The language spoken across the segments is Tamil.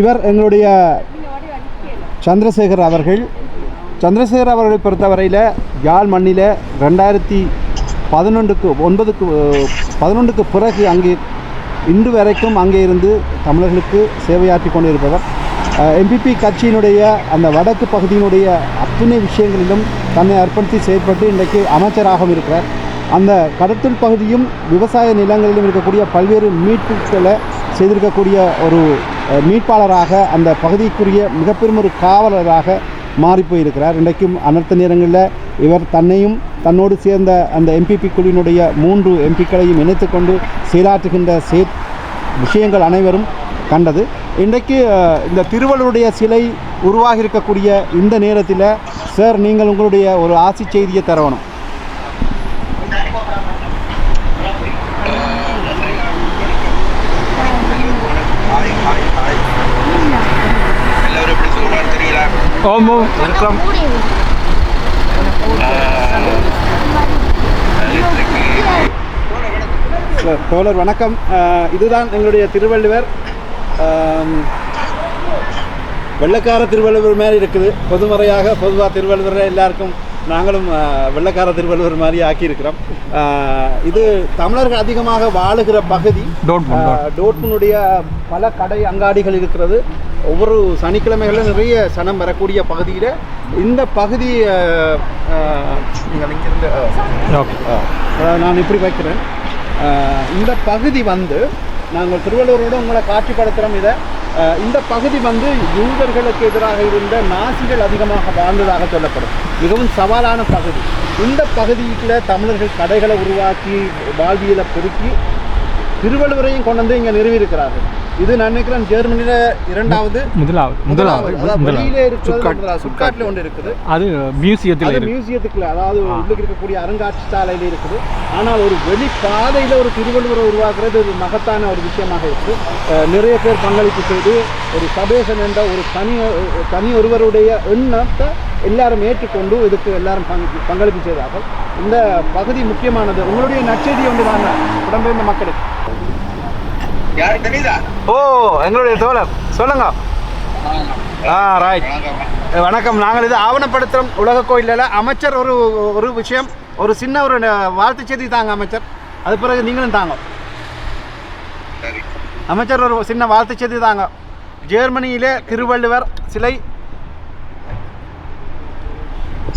இவர் எங்களுடைய சந்திரசேகர் அவர்கள். சந்திரசேகர் அவர்களை பொறுத்தவரையில் யாழ் மண்ணில் ரெண்டாயிரத்தி பதினொன்றுக்கு ஒன்பதுக்கு பதினொன்றுக்கு பிறகு அங்கே இன்று வரைக்கும் அங்கே இருந்து தமிழர்களுக்கு சேவையாற்றி கொண்டிருப்பவர். எம்பிபி கட்சியினுடைய அந்த வடக்கு பகுதியினுடைய அத்தனை விஷயங்களிலும் தன்னை அர்ப்பணித்து செயற்பட்டு இன்றைக்கு அமைச்சராகவும் இருக்கிறார். அந்த கடத்தல் பகுதியும் விவசாய நிலங்களிலும் இருக்கக்கூடிய பல்வேறு மீட்புகளை செய்திருக்கக்கூடிய ஒரு மீட்பாளராக அந்த பகுதிக்குரிய மிகப்பெரும் ஒரு காவலராக மாறி போயிருக்கிறார் இன்றைக்கும் அனர்த்த நேரங்களில் இவர் தன்னையும் தன்னோடு சேர்ந்த அந்த எம்பிபி குழுவினுடைய மூன்று எம்பிக்களையும் இணைத்துக்கொண்டு செயலாற்றுகின்ற சே விஷயங்கள் அனைவரும் கண்டது. இன்றைக்கு இந்த திருவள்ளுடைய சிலை உருவாகி இருக்கக்கூடிய இந்த நேரத்தில் சார் நீங்கள் உங்களுடைய ஒரு ஆசி செய்தியை தரவணும் ஓமோ இருக்கிறோம் சார், தோழர் வணக்கம். இதுதான் எங்களுடைய திருவள்ளுவர். வெள்ளைக்கார திருவள்ளுவர் மாதிரி இருக்குது. பொதுமுறையாக பொதுவாக திருவள்ளுவரை எல்லாருக்கும் நாங்களும் வெள்ளைக்கார திருவள்ளுவர் மாதிரி ஆக்கியிருக்கிறோம். இது தமிழர்கள் அதிகமாக வாழுகிற பகுதி. டோட்மனுடைய பல கடை அங்காடிகள் இருக்கிறது. ஒவ்வொரு சனிக்கிழமைகளில் நிறைய சனம் வரக்கூடிய பகுதியில் இந்த பகுதி நீங்கள் இங்கிருந்து நான் இப்படி வைக்கிறேன். இந்த பகுதி வந்து நாங்கள் திருவள்ளுவரோட உங்களை காட்சிப்படுத்துகிறோம் இதை. இந்த பகுதி வந்து யூதர்களுக்கு எதிராக இருந்த நாசிகள் அதிகமாக வாழ்ந்ததாக சொல்லப்படும். மிகவும் சவாலான பகுதி. இந்த பகுதியில் தமிழர்கள் கடைகளை உருவாக்கி வாழ்வியலை பெருக்கி திருவள்ளுவரையும் கொண்டு வந்து இங்கே நிறுவியிருக்கிறார்கள். இது நான் நினைக்கிறேன் ஜெர்மனியில் இரண்டாவது. முதலாவது. முதலாவது. சுட்காட்டில் ஒன்று இருக்குது. அது மியூசியத்தில் மியூசியத்துக்குள்ள அதாவது உள்ளுக்கு இருக்கக்கூடிய அருங்காட்சிசாலையில இருக்குது. ஆனால் ஒரு வெளி பாதையில ஒரு திருவள்ளுவரை உருவாக்குறது ஒரு மகத்தான ஒரு விஷயமாக இருக்கு. அஹ் நிறைய பேர் பங்களிப்பு செய்து ஒரு சபேசன் என்ற ஒரு தனி தனி ஒருவருடைய எண்ணத்தை எல்லாரும் ஏற்றுக்கொண்டு இதுக்கு எல்லாரும் பங்கு- பங்களிப்பு செய்தார்கள். இந்த பகுதி முக்கியமானது. உங்களுடைய நற்செய்தி ஒன்று தாங்க உடம்பெயர்ந்த மக்களுக்கு. ஓ எங்களுடைய தோழர். சொல்லுங்க. ஆ ரைட் வணக்கம். நாங்கள் இது ஆவணப்படுத்துகிறோம் உலக கோயிலில் அமைச்சர் ஒரு ஒரு விஷயம் ஒரு சின்ன ஒரு வாழ்த்து செய்தி தாங்க அமைச்சர். அது பிறகு நீங்களும் தாங்க சரி. அமைச்சர் ஒரு சின்ன வாழ்த்து செய்தி தாங்க. ஜெர்மனியிலே திருவள்ளுவர் சிலை.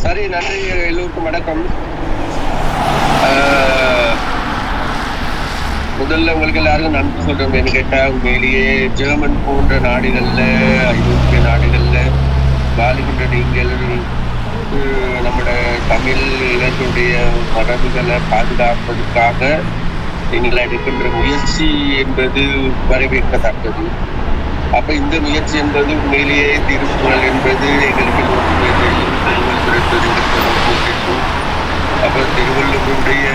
சரி நன்றி. எல்லோருக்கும் வணக்கம். முதல்ல உங்களுக்கு எல்லாருக்கும் நன்றி சொல்றோம் என்ன கேட்டா உண்மையிலேயே ஜெர்மன் போன்ற நாடுகள்ல ஐரோப்பிய நாடுகள்ல வாழுகின்ற நீங்கள் நம்மளோட நம்மட தமிழ் இளைஞருடைய மரபுகளை பாதுகாப்பதற்காக நீங்கள் எடுக்கின்ற முயற்சி என்பது வரவேற்கத்தக்கது. அப்ப இந்த முயற்சி என்பது உண்மையிலேயே திருக்குறள் என்பது எங்களுக்கு திருவள்ளுவருடைய தெரியும் திருவள்ளுவர் என்பது எங்களுக்கு எல்லோருக்கும் தெரியும் அப்ப திருவள்ளுவருடைய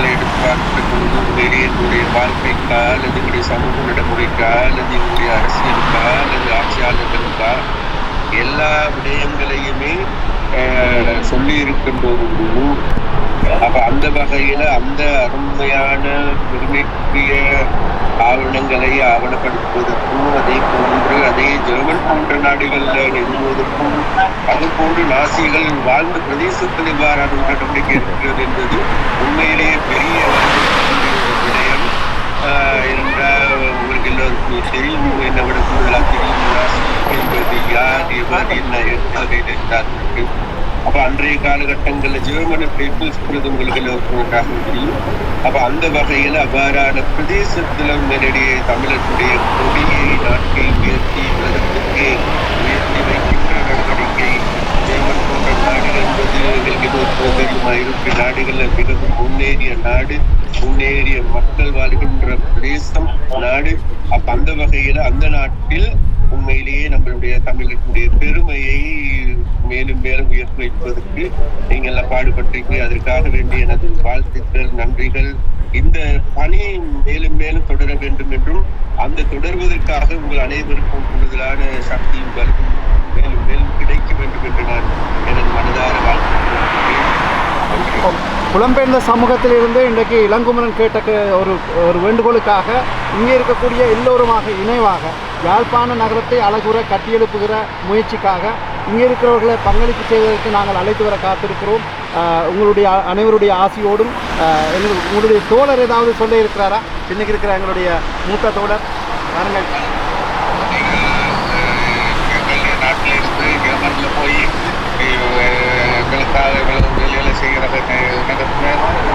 அஹ், எடுத்து பார்க்கிற பொழுது உண்மையிலேயே என்னுடைய வாழ்க்கைக்கா அல்லது என்னுடைய சமூக நடைமுறைக்கா அல்லது என்னுடைய அரசியலுக்கா அல்லது ஆட்சியாளர்களுக்கா எல்லா விடயங்களையுமே சொல்லி இருக்கின்ற ஒரு அப்ப அந்த வகையில அந்த அருமையான பெருமைக்குரிய ஆவணங்களை ஆவணப்படுத்துவதற்கும் அதே போன்று அதே ஜெர்மன் போன்ற நாடுகள்ல நிறுவுவதற்கும் அது போன்று நாசிகள் வாழ்ந்த பிரதேசத்தில் இவ்வாறான ஒரு நடவடிக்கை இருக்கிறது என்பது உண்மையிலேயே பெரிய விடயம். என்றால் உங்களுக்கு எல்லோருக்கும் தெரியும். என்னை விட கூடுதலாக தெரியும் நாசி என்பது யார் இவர் என்ன என்பதை அப்ப அன்றைய காலகட்டங்கள்ல ஜெர்மனி பேசுறது உங்களுக்கு எல்லோருக்கும் தெரியும். அப்ப அந்த வகையில் அவ்வாறான பிரதேசத்துல உண்மையிலேயே தமிழர்களுடைய கொடியை நாட்டை உயர்த்தி உலகத்திற்கு உயர்த்தி வைக்கின்ற நடவடிக்கை ஜெர்மன் போன்ற நாடுகள் என்பது எங்களுக்கு தெரியுமா தெரியும் நாடுகள்ல மிகவும் முன்னேறிய நாடு முன்னேறிய மக்கள் வாழ்கின்ற பிரதேசம் நாடு. அப்ப அந்த வகையில அந்த நாட்டில் உண்மையிலேயே நம்மளுடைய தமிழர்களுடைய பெருமையை மேலும் மேலும் உயர்த்தி வைப்பதற்கு நீங்கள் பாடுபட்டீங்க அதற்காக வேண்டிய எனது வாழ்த்துக்கள் நன்றிகள். இந்த பணி மேலும் மேலும் தொடர வேண்டும் என்றும் அந்த தொடர்வதற்காக உங்கள் அனைவருக்கும் கூடுதலான சக்தியும் வலுவும் மேலும் மேலும் கிடைக்க வேண்டும் என்று நான் எனது மனதார வாழ்த்துக்கிறேன் நன்றி புலம்பெயர்ந்த சமூகத்திலிருந்து இன்றைக்கு இளங்குமரன் கேட்ட ஒரு ஒரு வேண்டுகோளுக்காக இங்கே இருக்கக்கூடிய எல்லோருமாக இணைவாக யாழ்ப்பாண நகரத்தை அழகுற கட்டியெழுப்புகிற முயற்சிக்காக இங்கே இருக்கிறவர்களை பங்களிப்பு செய்வதற்கு நாங்கள் அழைத்து வர காத்திருக்கிறோம். உங்களுடைய அனைவருடைய ஆசையோடும் எங்கள் உங்களுடைய தோழர் ஏதாவது சொல்ல இருக்கிறாரா? இன்னைக்கு இருக்கிற எங்களுடைய மூத்த தோழர் வாருங்கள். போய் எங்களுக்காக இவ்வளவு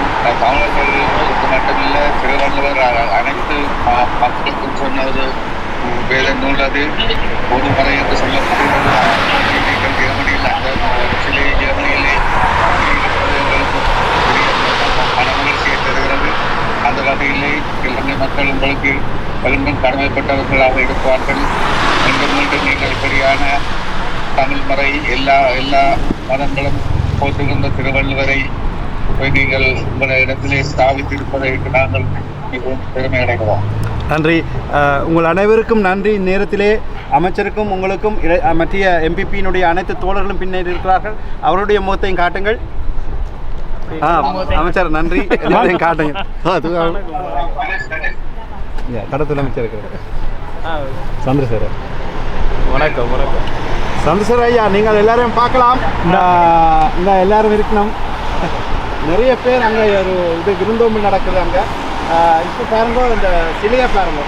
வேலைகளை மட்டுமில்லை திருவள்ளுவர் அனைத்து மக்களுக்கும் சொன்ன ஒரு உம், வேத நூல் அது ஒரு முறை என்று சொல்லப்படுகிறது நீங்கள் ஜெர்மனியில் அந்த சிலை ஜெர்மனியிலே இருப்பது தருகிறது அந்த வகையிலே இலங்கை மக்கள் உங்களுக்கு மீண்டும் கடமைப்பட்டவர்களாக இருப்பார்கள் மீண்டும் மீண்டும் நீங்கள் இப்படியான தமிழ் மறை எல்லா எல்லா மதங்களும் போற்றுகின்ற திருவள்ளுவரை நீங்கள் உங்கள் இடத்திலே ஸ்தாபித்திருப்பதை நாங்கள் மிகவும் பெருமை அடைகிறோம் நன்றி உங்கள் அனைவருக்கும் நன்றி. இந்நேரத்திலே அமைச்சருக்கும் உங்களுக்கும் மத்திய எம்பிபியினுடைய அனைத்து தோழர்களும் பின்னாடி இருக்கிறார்கள். அவருடைய முகத்தையும் காட்டுங்கள். ஆ அமைச்சர் நன்றி. எல்லாரையும் காட்டுங்க கடத்தல் அமைச்சர் சந்திரசேகர். வணக்கம் வணக்கம். சந்தோஷர் ஐயா நீங்கள் எல்லாரையும் பார்க்கலாம். இந்த இந்த எல்லாரும் இருக்கணும். நிறைய பேர் அங்கே ஒரு இது விருந்தோம்பு நடக்குது அங்கே. இப்போ பாருங்க இந்த சிலையை பாருங்க.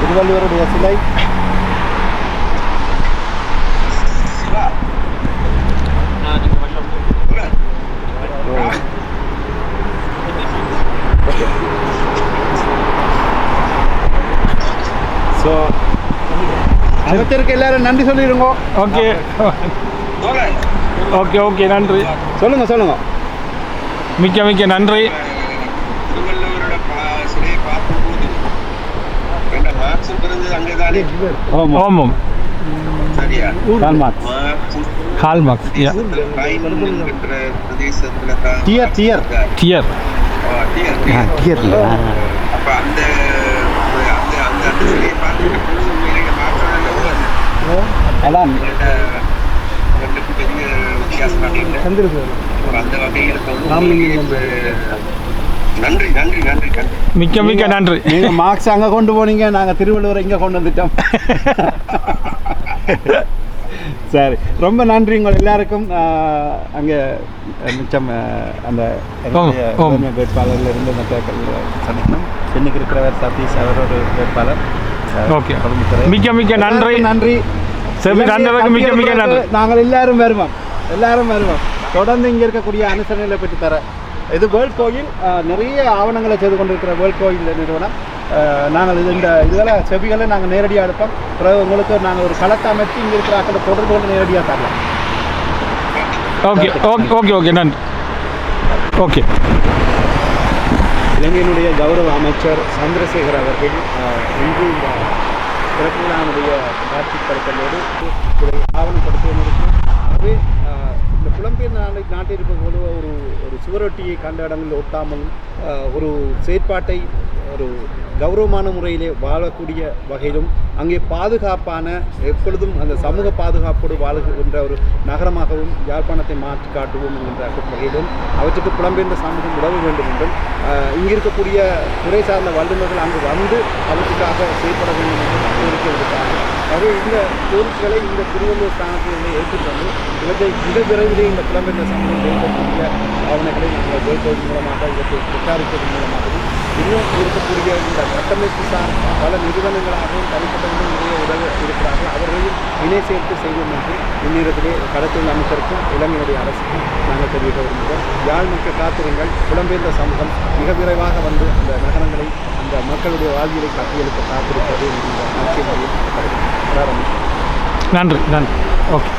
திருவள்ளுவருடைய சிலை. அமைச்சருக்கு எல்லாரும் நன்றி சொல்லிடுங்க. ஓகே. ஓகே ஓகே நன்றி. சொல்லுங்க சொல்லுங்க. மிக்க மிக்க நன்றி. Marks hallmarks dear dear. Dear அப்ப அந்த அந்த அந்த அந்த சிலையை பார்த்துட்டு உண்மையிலேயே மாற்றம் இல்லவோ அதான். ரெண்டுக்கும் பெரிய வித்தியாசம் நன்றி நன்றி நன்றி நன்றி. மிக்க மிக்க நன்றி. நீங்க மார்க்ஸ் அங்க கொண்டு போனீங்க நாங்க திருவள்ளுவர் இங்க கொண்டு வந்துட்டோம். சரி ரொம்ப நன்றி உங்கள் எல்லாருக்கும். அங்க மிச்சம் அந்த வேட்பாளர்ல இருந்து மற்ற சந்திக்கணும் இன்னைக்கு இருக்கிறவர் சதீஷ் அவர் ஒரு வேட்பாளர் ஓகே. மிக்க மிக்க நன்றி. நன்றி. நாங்கள் எல்லாரும் வருவோம். எல்லாரும் வருவோம். தொடர்ந்து இங்கே இருக்கக்கூடிய அனுசரணைகளை பெற்று தர. இது வேர்ல்ட் கோயில் நிறைய ஆவணங்களை செய்து கொண்டிருக்கிற வேர்ல்ட் கோயில் நிறுவனம். நாங்கள் இது இந்த இதுகளை செவிகளை நாங்கள் நேரடியாக எடுப்போம். பிறகு உங்களுக்கு நாங்கள் ஒரு களத்தை அமைத்து இங்கே இருக்கிற ஆக்களை தொடர்பு கொண்டு நேரடியாக தரலாம். Okay okay. ஓகே ஓகே நன்றி. ஓகே. இலங்கையினுடைய கௌரவ அமைச்சர் சந்திரசேகர் அவர்கள் இன்று இந்த சிறப்பு விழாவுடைய காட்சி படுத்தலோடு ஆவணப்படுத்துவதற்கு ஆகவே இந்த புலம்பெயர் நாளை நாட்டிற்கு இருக்கும்போது ஒரு ஒரு சுவரொட்டியை கண்ட இடங்களில் ஒட்டாமல் ஒரு செயற்பாட்டை ஒரு கௌரவமான முறையிலே வாழக்கூடிய வகையிலும் அங்கே பாதுகாப்பான எப்பொழுதும் அந்த சமூக பாதுகாப்போடு வாழுகின்ற ஒரு நகரமாகவும் யாழ்ப்பாணத்தை மாற்றி காட்டுவோம் என்கின்ற வகையிலும் அவற்றுக்கு புலம்பெயர்ந்த சமூகம் உதவ வேண்டும் என்றும் அஹ், இருக்கக்கூடிய துறை சார்ந்த வல்லுநர்கள் அங்கு வந்து அவற்றுக்காக செயல்பட வேண்டும் என்று கோரிக்கை விடுத்தார் அது இந்த பொருட்களை இந்த திருவள்ளுவர் ஸ்தானத்தில் ஏற்றுக்கொண்டு இவற்றை மிக விரைவிலே இந்த புலம்பெயர்ந்த சமூகம் வெளியிடக்கூடிய ஆவணங்களை நாங்கள் கேட்பதன் மூலமாக இவற்றை பிரச்சாரிப்பதன் மூலமாகவும் இன்னும் இருக்கக்கூடிய இந்த கட்டமைப்பு சார் பல நிறுவனங்களாகவும் தனிப்பட்டவர்களும் நிறைய உதவி இருக்கிறார்கள். அவர்களையும் இணை சேர்த்து செய்வோம் என்று இந்நேரத்திலே கடத்தொழில் அமைச்சருக்கும் இலங்கையுடைய அரசுக்கும் நாங்கள் தெரிவிக்க விரும்புகிறோம். யாழ் மிக்க காத்திருங்கள். புலம்பெயர்ந்த சமூகம் மிக விரைவாக வந்து அந்த நகரங்களை அந்த மக்களுடைய வாழ்வியலை கட்டியெழுப்ப காத்திருப்பது இந்த நிச்சயம் நன்றி. நன்றி ஓகே.